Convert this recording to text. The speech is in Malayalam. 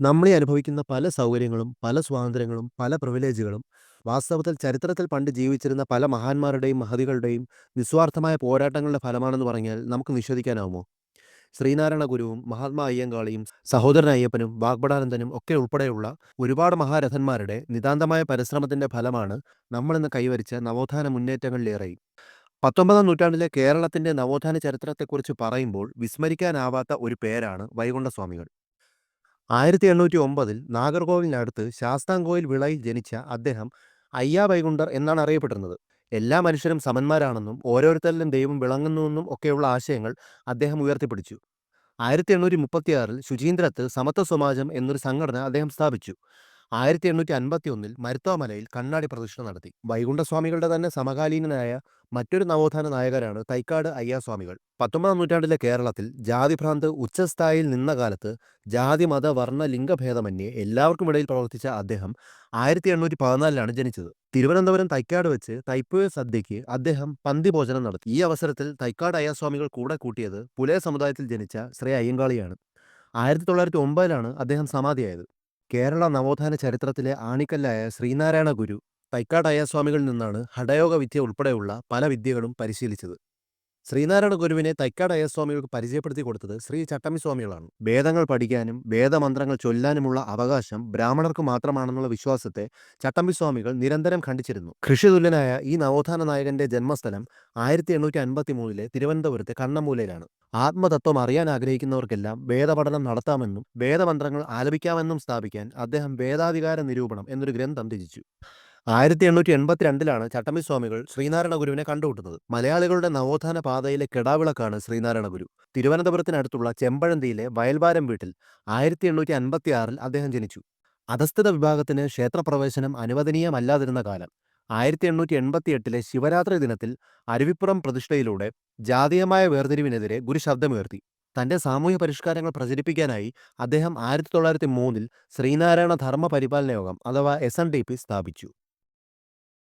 നമ്മളീ അനുഭവിക്കുന്ന പല സൗകര്യങ്ങളും, പല സ്വാതന്ത്ര്യങ്ങളും, പല പ്രിവിലേജുകളും വാസ്തവത്തിൽ ചരിത്രത്തിൽ പണ്ട് ജീവിച്ചിരുന്ന പല മഹാന്മാരുടെയും, മഹതികളുടെയും നിസ്വാർത്ഥമായ പോരാട്ടങ്ങളുടെ ഫലമാണെന്ന് പറഞ്ഞാൽ നമുക്ക് നിഷേധിക്കാനാവുമോ? ശ്രീനാരായണ ഗുരുവും, മഹാത്മാ അയ്യങ്കാളിയും, സഹോദരൻ അയ്യപ്പനും, വാഗ്ഭടാനന്ദനും ഒക്കെ ഉൾപ്പെടെയുള്ള ഒരുപാട് മഹാരഥന്മാരുടെ നിതാന്തമായ പരിശ്രമത്തിന്റെ ഫലമാണ് നമ്മളിന്ന് കൈവരിച്ച നവോത്ഥാന മുന്നേറ്റങ്ങളിലേറെയും. പത്തൊമ്പതാം നൂറ്റാണ്ടിലെ കേരളത്തിന്റെ നവോത്ഥാന ചരിത്രത്തെക്കുറിച്ച് പറയുമ്പോൾ വിസ്മരിക്കാനാവാത്ത ഒരു പേരാണ് വൈകുണ്ഠസ്വാമികൾ. 1809 ഒമ്പതിൽ നാഗർകോവിലിനടുത്ത് ശാസ്താംകോയിൽ വിളയിൽ ജനിച്ച അദ്ദേഹം അയ്യാ വൈകുണ്ടർ എന്നാണ് അറിയപ്പെട്ടിരുന്നത്. എല്ലാ മനുഷ്യരും സമന്മാരാണെന്നും ഓരോരുത്തരിലും ദൈവം വിളങ്ങുന്നുവെന്നും ഒക്കെയുള്ള ആശയങ്ങൾ അദ്ദേഹം ഉയർത്തിപ്പിടിച്ചു. ആയിരത്തി എണ്ണൂറ്റി മുപ്പത്തിയാറിൽ ശുചീന്ദ്രത്ത് സമത്വ സമാജം എന്നൊരു സംഘടന അദ്ദേഹം സ്ഥാപിച്ചു. 1851 ഒന്നിൽ മരുത്തോമലയിൽ കണ്ണാടി പ്രദക്ഷിണം നടത്തി. വൈകുണ്ഠസ്വാമികളുടെ തന്നെ സമകാലീനനായ മറ്റൊരു നവോത്ഥാന നായകരാണ് തൈക്കാട് അയ്യാസ്വാമികൾ. പത്തൊമ്പതാം നൂറ്റാണ്ടിലെ കേരളത്തിൽ ജാതിഭ്രാന്ത് ഉച്ചസ്ഥായിയിൽ നിന്ന കാലത്ത് ജാതി, മത, വർണ, എല്ലാവർക്കും ഇടയിൽ പ്രവർത്തിച്ച അദ്ദേഹം ആയിരത്തി എണ്ണൂറ്റി പതിനാലിലാണ് ജനിച്ചത്. തിരുവനന്തപുരം തൈക്കാട് വെച്ച് തൈപ്പൂയ സദ്യയ്ക്ക് അദ്ദേഹം പന്തിഭോജനം നടത്തി. ഈ അവസരത്തിൽ തൈക്കാട് അയ്യാസ്വാമികൾ കൂടെ കൂട്ടിയത് പുലയ സമുദായത്തിൽ ജനിച്ച ശ്രീ അയ്യങ്കാളിയാണ്. ആയിരത്തി തൊള്ളായിരത്തി ഒമ്പതിലാണ് അദ്ദേഹം സമാധിയായത്. കേരള നവോത്ഥാന ചരിത്രത്തിലെ ആണിക്കല്ലായ ശ്രീനാരായണ ഗുരു തൈക്കാട് അയ്യാസ്വാമികളിൽ നിന്നാണ് ഹഠയോഗ വിദ്യ ഉൾപ്പെടെയുള്ള പല വിദ്യകളും പരിശീലിച്ചത്. ശ്രീനാരായണ ഗുരുവിനെ തൈക്കാട് അയ്യസ്വാമികൾക്ക് പരിചയപ്പെടുത്തി കൊടുത്തത് ശ്രീ ചട്ടമ്പി സ്വാമികളാണ്. വേദങ്ങൾ പഠിക്കാനും വേദമന്ത്രങ്ങൾ ചൊല്ലാനുമുള്ള അവകാശം ബ്രാഹ്മണർക്ക് മാത്രമാണെന്നുള്ള വിശ്വാസത്തെ ചട്ടമ്പി സ്വാമികൾ നിരന്തരം ഖണ്ഡിച്ചിരുന്നു. കൃഷിതുല്യനായ ഈ നവോത്ഥാന നായകന്റെ ജന്മസ്ഥലം ആയിരത്തി എണ്ണൂറ്റി അൻപത്തി മൂന്നിലെ തിരുവനന്തപുരത്തെ കണ്ണമൂലയിലാണ് ആത്മതത്വം അറിയാൻ ആഗ്രഹിക്കുന്നവർക്കെല്ലാം വേദപഠനം നടത്താമെന്നും വേദമന്ത്രങ്ങൾ ആലപിക്കാമെന്നും സ്ഥാപിക്കാൻ അദ്ദേഹം വേദാധികാര നിരൂപണം എന്നൊരു ഗ്രന്ഥം രചിച്ചു. 1882 ലാണ് ചട്ടമ്പി സ്വാമികൾ ശ്രീനാരായണ ഗുരുവിനെ കണ്ടുമുട്ടുന്നത്. മലയാളികളുടെ നവോത്ഥാന പാതയിലെ കെടാവിളക്കാണ് ശ്രീനാരായണ ഗുരു. തിരുവനന്തപുരത്തിനടുത്തുള്ള ചെമ്പഴന്തിയിലെ വയൽവാരം വീട്ടിൽ ആയിരത്തി 1856 ൽ അദ്ദേഹം ജനിച്ചു. അധസ്ഥിത വിഭാഗത്തിന് ക്ഷേത്രപ്രവേശനം അനുവദനീയമല്ലാതിരുന്ന കാലം. ആയിരത്തി എണ്ണൂറ്റി എൺപത്തി എട്ടിലെ ശിവരാത്രി ദിനത്തിൽ അരുവിപ്പുറം പ്രതിഷ്ഠയിലൂടെ ജാതീയമായ വേർതിരിവിനെതിരെ ഗുരു ശബ്ദമുയർത്തി. തന്റെ സാമൂഹ്യ പരിഷ്കാരങ്ങൾ പ്രചരിപ്പിക്കാനായി അദ്ദേഹം ആയിരത്തി തൊള്ളായിരത്തി മൂന്നിൽ ശ്രീനാരായണ ധർമ്മ പരിപാലന യോഗം അഥവാ എസ് എൻ ഡി പി സ്ഥാപിച്ചു.